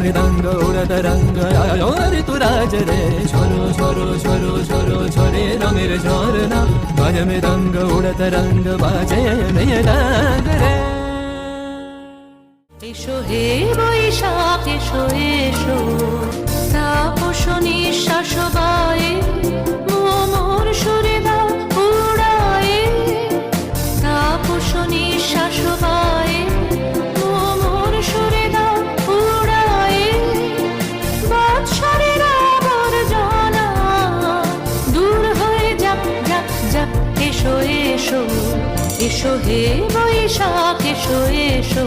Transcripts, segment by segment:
মৃদঙ্গ উড়ত রঙ্গ আয়ো ঋতু রাজ রে ঝরো ঝরো ঝরো ঝরো ঝরে রঙের ঝরনা বাজ মৃদঙ্গ উড়ত রঙ্গ বাজে ডাক রে এসো হে বৈশাখ এসো এসো তাপস নিঃশ্বাস এসো হে বৈশাখ এসো এসো।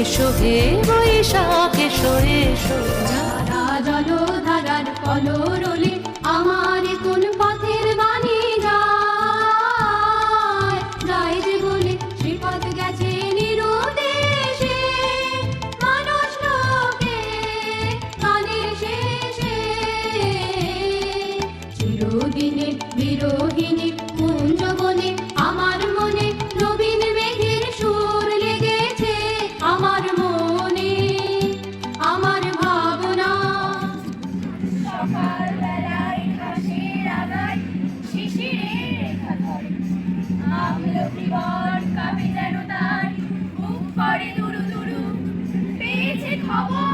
এসো হে বৈশাখ এসো এসো। ধারা সকালবেলায় ঘাসের আগায় শিশিরের রেখা ধরে। আমলকি বন কাঁপে যেন তার মুখ করে দুরু দুরু। পেয়েছে খবর।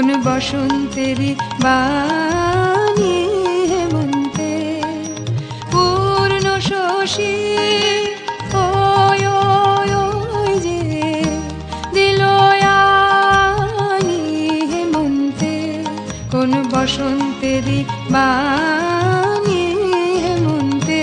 কোন বসন্তেরই বাণী হেমন্তে পূর্ণ শশী কোন বসন্তেরই বাণী হেমন্তে।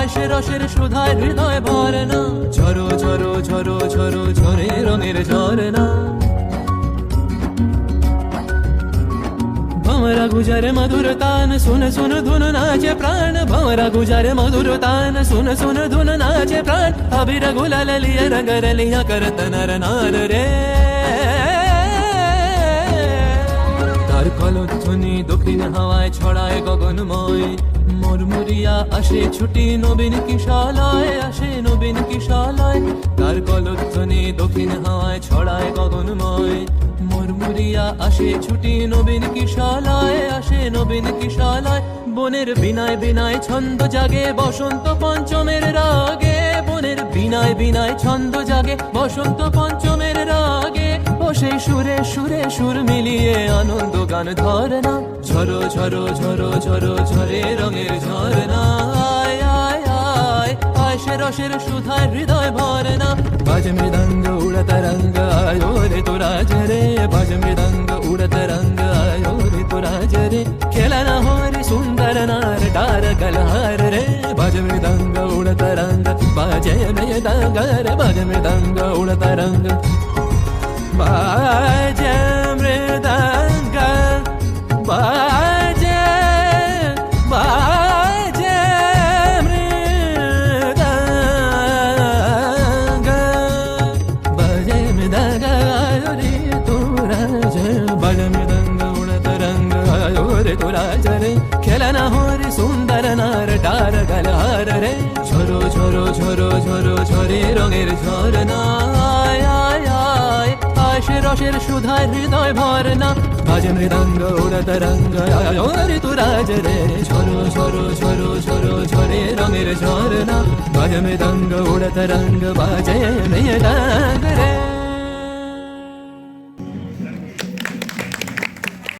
হয় সে রসের সুধায় হৃদয় ভরে না ঝরো ঝরো ঝরো ঝরো ঝরে রঙের ঝরে না ভমরা গুজারে মধুর তান, শুন শুন, ধুন, নাচে প্রাণ। ভমরা গুজারে মধুর তান, শুন শুন, ধুন, নাচে প্রাণ। আবির গুলাল লিয়ে রঙ রলিয়া করতন নার রে। দক্ষিণ হাওয়ায় ছড়ায় গগনময়। মরমুরিয়া আসে ছুটি, নবীন কিশালয় আসে নবীন কিশালয়। তার দক্ষিণ হাওয়ায় ছড়ায় গগনময়। মরমুরিয়া আসে ছুটি, নবীন কিশালয় আসে নবীন কিশালয়। বনের বিনায় বিনায় ছন্দ জাগে, বসন্ত পঞ্চমের রাগে। বনের বিনায় বিনায় ছন্দ জাগে, বসন্ত পঞ্চমের রাগে। বসে সুরে সুরে সুর মিলিয়ে আনন্দ টান ধরে না ঝরো ঝরো ঝরো ঝরো, ঝরে রঙের ঝরনা। আয় রসের সুধার হৃদয় ভরে না বাজ মৃদঙ্গ উড়ত রঙ্গ আয়ো রে তোরা ঝরে। বাজ মৃদঙ্গ উড়ত রঙ্গ আয়ো রে তোরা ঝরে। খেলা হরে সুন্দর নার, ডার গলহার রে। বাজ মৃদঙ্গ উড়ত রঙ্গ বাজে মৃদঙ্গ রে বাজ মৃদঙ্গ উড়ত রঙ্গ বাজ মৃদঙ্গ। গলহার রে ঝরো ঝরো ঝরো ঝরো, ঝরে রঙের ঝরনা আয় আয় আয়। আশে রসের সুধায় হৃদয় ভরনা বাজ মৃদঙ্গ উড়ত রঙ্গ আয় রে তু রাজ রে। ঝরো ঝরো ঝরো ঝরো, ঝরে রঙের ঝরনা। বাজ মৃদঙ্গ উড়ত রঙ্গ বাজে মৃদঙ্গ রে।